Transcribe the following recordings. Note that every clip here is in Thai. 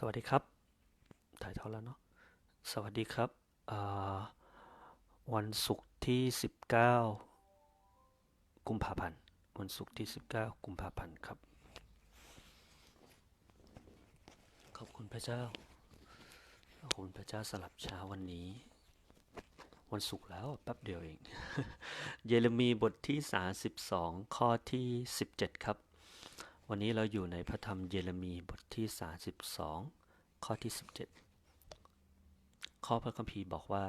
สวัสดีครับ ถ่ายทอดแล้วเนาะ สวัสดีครับ วันศุกร์ที่ 19 กุมภาพันธ์ วันศุกร์ที่ 19 กุมภาพันธ์ครับ ขอบคุณพระเจ้า ขอบคุณพระเจ้าสลับเช้าวันนี้ วันศุกร์แล้วแป๊บเดียวเอง เยเรมีบทที่ 32 ข้อที่ 17 ครับ วันนี้เราอยู่ในพระธรรมเยเรมีบทที่ 32 ข้อที่ 17 ข้อพระคัมภีร์บอกว่า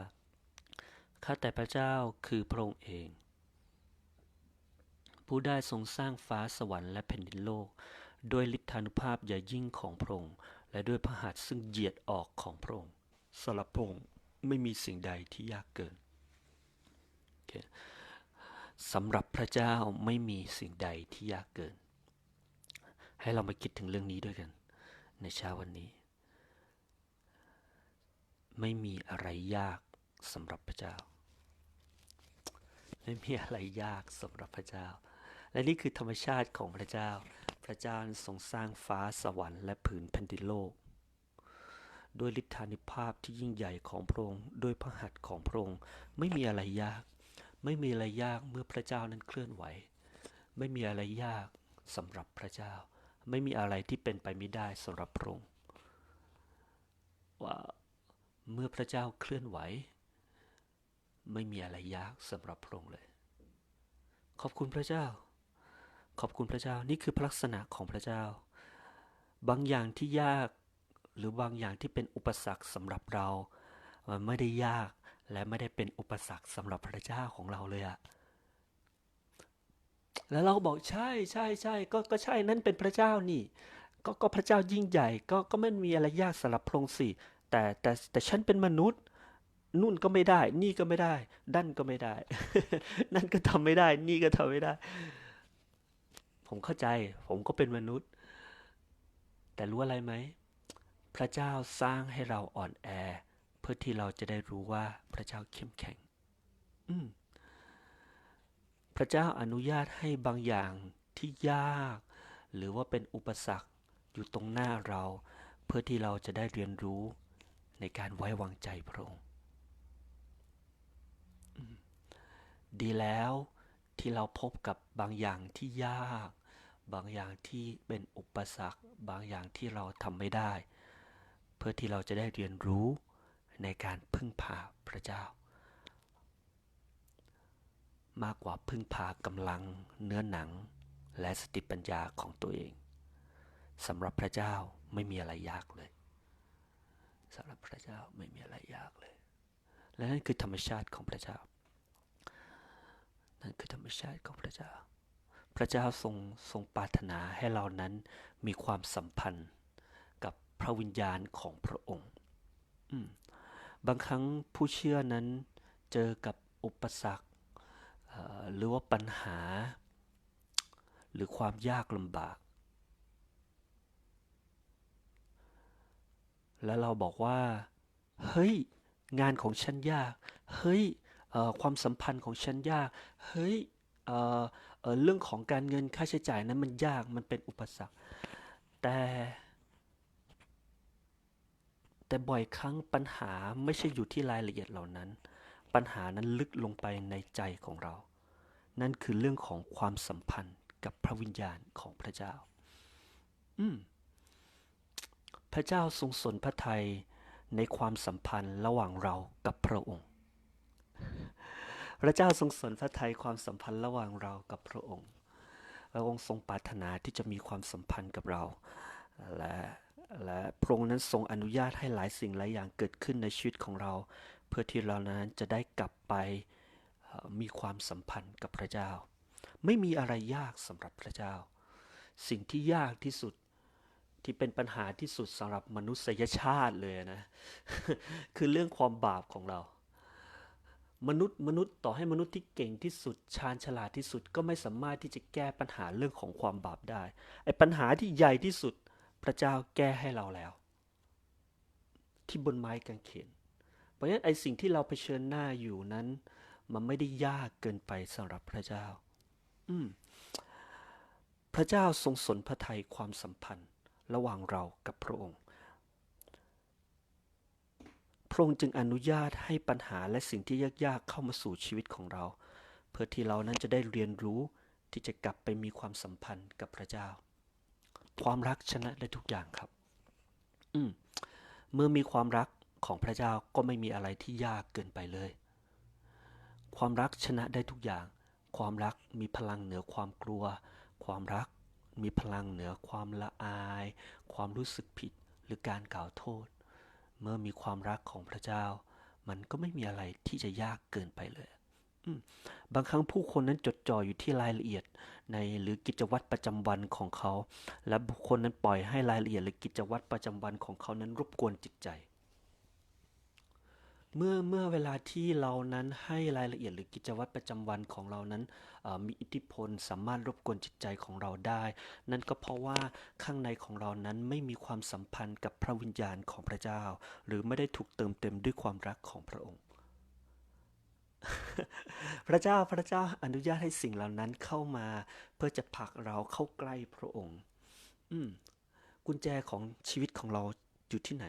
ข้าแต่พระเจ้าคือพระองค์เอง ผู้ได้ทรงสร้างฟ้าสวรรค์และแผ่นดินโลก ด้วยฤทธานุภาพอย่ายิ่งของพระองค์ และด้วยพระหัตถ์ซึ่งเหยียดออกของพระองค์สำหรับพระองค์ไม่มีสิ่งใดที่ยากเกินโอเคสำหรับพระเจ้าไม่มีสิ่งใดที่ยากเกิน ให้เรามาคิดถึงเรื่องนี้ด้วยกัน ในเช้าวันนี้ ไม่มีอะไรยากสำหรับพระเจ้า ไม่มีอะไรยากสำหรับพระเจ้า และนี่คือธรรมชาติของพระเจ้า พระเจ้าทรงสร้างฟ้าสวรรค์และผืนแผ่นดินโลกด้วยฤทธานุภาพที่ยิ่งใหญ่ของพระองค์ด้วยพระหัตถ์ของพระองค์ไม่มีอะไรยาก ไม่มีอะไรยากเมื่อพระเจ้านั้นเคลื่อนไหว ไม่มีอะไรยากสำหรับพระเจ้า ไม่มีอะไรที่เป็นไปไม่ได้สำหรับพระองค์ว่าเมื่อพระเจ้าเคลื่อนไหว ไม่มีอะไรยากสำหรับพระองค์เลย ขอบคุณพระเจ้า ขอบคุณพระเจ้านี่คือลักษณะของพระเจ้า บางอย่างที่ยากหรือบางอย่างที่เป็นอุปสรรคสำหรับเรา มันไม่ได้ยากและไม่ได้เป็นอุปสรรคสำหรับพระเจ้าของเราเลยอะ แล้วเราบอกใช่ใช่ใช่ก็ก็ใช่นั่นเป็นพระเจ้านี่ ก็ก็พระเจ้ายิ่งใหญ่ ก็ก็ไม่มีอะไรยากสำหรับพระองค์สิแต่แต่แต่ฉันเป็นมนุษย์นู่นก็ไม่ได้ นี่ก็ไม่ได้ ดันก็ไม่ได้ นั่นก็ทำไม่ได้ นี่ก็ทำไม่ได้ ผมเข้าใจ ผมก็เป็นมนุษย์ แต่รู้อะไรไหม พระเจ้าสร้างให้เราอ่อนแอ เพื่อที่เราจะได้รู้ว่าพระเจ้าเข้มแข็ง อืม พระเจ้าอนุญาตให้บางอย่างที่ยาก หรือว่าเป็นอุปสรรคอยู่ตรงหน้าเรา เพื่อที่เราจะได้เรียนรู้ในการไว้วางใจพระองค์ดีแล้วที่เราพบกับบางอย่างที่ยาก บางอย่างที่เป็นอุปสรรค บางอย่างที่เราทำไม่ได้ เพื่อที่เราจะได้เรียนรู้ในการพึ่งพาพระเจ้า มากกว่าพึ่งพากำลัง เนื้อหนัง และสติปัญญาของตัวเองสำหรับพระเจ้าไม่มีอะไรยากเลยสำหรับพระเจ้าไม่มีอะไรยากเลย และนั่นคือธรรมชาติของพระเจ้า นั่นคือธรรมชาติของพระเจ้า พระเจ้าทรงทรงปรารถนาให้เรานั้นมีความสัมพันธ์กับพระวิญญาณของพระองค์ บางครั้งผู้เชื่อนั้นเจอกับอุปสรรค หรือว่าปัญหา หรือความยากลำบาก แล้วเราบอกว่า เฮ้ย งานของฉันยาก เฮ้ยความสัมพันธ์ของฉันยาก เฮ้ยเเอ่อเรื่องของการเงินค่าใช้จ่ายนั้นมันยาก มันเป็นอุปสรรค แต่ แต่บ่อยครั้งปัญหาไม่ใช่อยู่ที่รายละเอียดเหล่านั้น ปัญหานั้นลึกลงไปในใจของเรา นั่นคือเรื่องของความสัมพันธ์กับพระวิญญาณของพระเจ้า อืม พระเจ้าทรงสนพระทัยในความสัมพันธ์ระหว่างเรากับพระองค์ พระเจ้าทรงสนพระทัยความสัมพันธ์ระหว่างเรากับพระองค์ พระองค์ทรงปรารถนาที่จะมีความสัมพันธ์กับเรา และและพระองค์นั้นทรงอนุญาตให้หลายสิ่งหลายอย่างเกิดขึ้นในชีวิตของเรา เพื่อที่เรานั้นจะได้กลับไปมีความสัมพันธ์กับพระเจ้า ไม่มีอะไรยากสำหรับพระเจ้า สิ่งที่ยากที่สุดที่เป็นปัญหาที่สุดสำหรับมนุษยชาติเลยนะ คือเรื่องความบาปของเรา มนุษย์มนุษย์ต่อให้มนุษย์ที่เก่งที่สุดชาญฉลาดที่สุดก็ไม่สามารถที่จะแก้ปัญหาเรื่องของความบาปได้ไอ้ปัญหาที่ใหญ่ที่สุดพระเจ้าแก้ให้เราแล้ว ที่บนไม้กางเขน เพราะฉะนั้นไอ้สิ่งที่เราเผชิญหน้าอยู่นั้น มันไม่ได้ยากเกินไปสำหรับพระเจ้า อืมพระเจ้าทรงสนพระทัยความสัมพันธ์ระหว่างเรากับพระองค์ พระองค์จึงอนุญาตให้ปัญหาและสิ่งที่ยากๆเข้ามาสู่ชีวิตของเรา เพื่อที่เรานั้นจะได้เรียนรู้ที่จะกลับไปมีความสัมพันธ์กับพระเจ้า ความรักชนะได้ทุกอย่างครับ อืมเมื่อมีความรัก ของพระเจ้าก็ไม่มีอะไรที่ยากเกินไปเลย ความรักชนะได้ทุกอย่าง ความรักมีพลังเหนือความกลัว ความรักมีพลังเหนือความละอาย ความรู้สึกผิดหรือการกล่าวโทษ เมื่อมีความรักของพระเจ้า มันก็ไม่มีอะไรที่จะยากเกินไปเลยบางครั้งผู้คนนั้นจดจ่ออยู่ที่รายละเอียดในหรือกิจวัตรประจำวันของเขา และบุคคลนั้นปล่อยให้รายละเอียดหรือกิจวัตรประจำวันของเขานั้นรบกวนจิตใจ เมื่อเมื่อเวลาที่เรานั้นให้รายละเอียดหรือกิจวัตรประจำวันของเรานั้นมีอิทธิพลสามารถรบกวนจิตใจของเราได้ นั่นก็เพราะว่าข้างในของเรานั้นไม่มีความสัมพันธ์กับพระวิญญาณของพระเจ้า หรือไม่ได้ถูกเติมเต็มด้วยความรักของพระองค์ พระเจ้าพระเจ้าอนุญาตให้สิ่งเหล่านั้นเข้ามา เพื่อจะผลักเราเข้าใกล้พระองค์ อืมกุญแจของชีวิตของเราอยู่ที่ไหน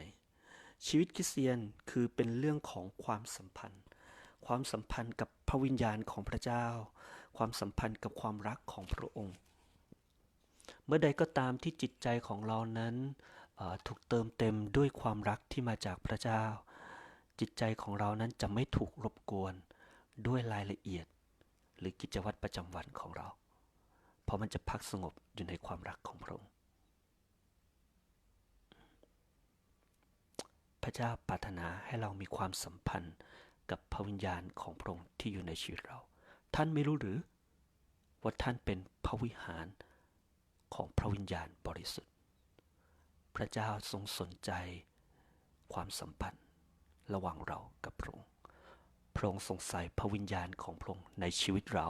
ชีวิตคริสเตียนคือเป็นเรื่องของความสัมพันธ์ ความสัมพันธ์กับพระวิญญาณของพระเจ้า ความสัมพันธ์กับความรักของพระองค์ เมื่อใดก็ตามที่จิตใจของเรานั้นถูกเติมเต็มด้วยความรักที่มาจากพระเจ้า จิตใจของเรานั้นจะไม่ถูกรบกวนด้วยรายละเอียด หรือกิจวัตรประจำวันของเรา เพราะมันจะพักสงบอยู่ในความรักของพระองค์ ระเจ้าปรารถนาให้เรามีความสัมพันธ์กับพระวิญญาณของพระองค์ที่อยู่ในชีวิตเรา ท่านไม่รู้หรือ ว่าท่านเป็นพระวิหารของพระวิญญาณบริสุทธิ์ พระเจ้าทรงสนใจความสัมพันธ์ระหว่างเรากับพระองค์ พระองค์ทรงใส่พระวิญญาณของพระองค์ในชีวิตเรา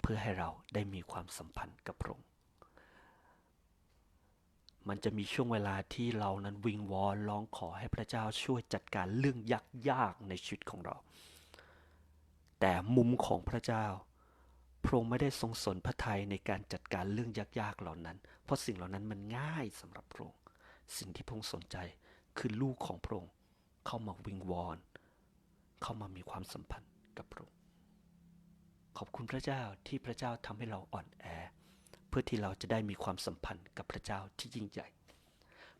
เพื่อให้เราได้มีความสัมพันธ์กับพระองค์ มันจะมีช่วงเวลาที่เรานั้นวิงวอนร้องขอให้พระเจ้าช่วยจัดการเรื่องยากๆในชีวิตของเรา แต่มุมของพระเจ้าพระองค์ไม่ได้ทรงสนพระทัยในการจัดการเรื่องยากๆเหล่านั้น เพราะสิ่งเหล่านั้นมันง่ายสำหรับพระองค์สิ่งที่พระองค์สนใจคือลูกของพระองค์เข้ามาวิงวอน เข้ามามีความสัมพันธ์กับพระองค์ขอบคุณพระเจ้าที่พระเจ้าทำให้เราอ่อนแอ พื่อที่เราจะได้มีความสัมพันธ์กับพระเจ้าที่ยิ่งใหญ่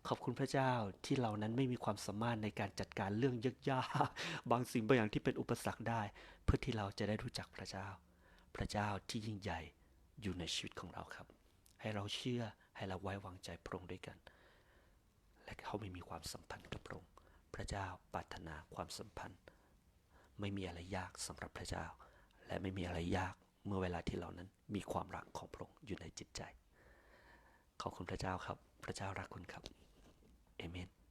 ขอบคุณพระเจ้าที่เรานั้นไม่มีความสามารถในการจัดการเรื่องยากๆบางสิ่งบางอย่างที่เป็นอุปสรรคได้ เพื่อที่เราจะได้รู้จักพระเจ้า พระเจ้าที่ยิ่งใหญ่อยู่ในชีวิตของเราครับ ให้เราเชื่อให้เราไว้วางใจพระองค์ด้วยกัน และเขาไม่มีความสัมพันธ์กับพระองค์พระเจ้าปรารถนาความสัมพันธ์ ไม่มีอะไรยากสำหรับพระเจ้า และไม่มีอะไรยาก เมื่อเวลาที่เรานั้นมีความรักของพระองค์อยู่ในจิตใจ ขอบคุณพระเจ้าครับ พระเจ้ารักคุณครับเอเมน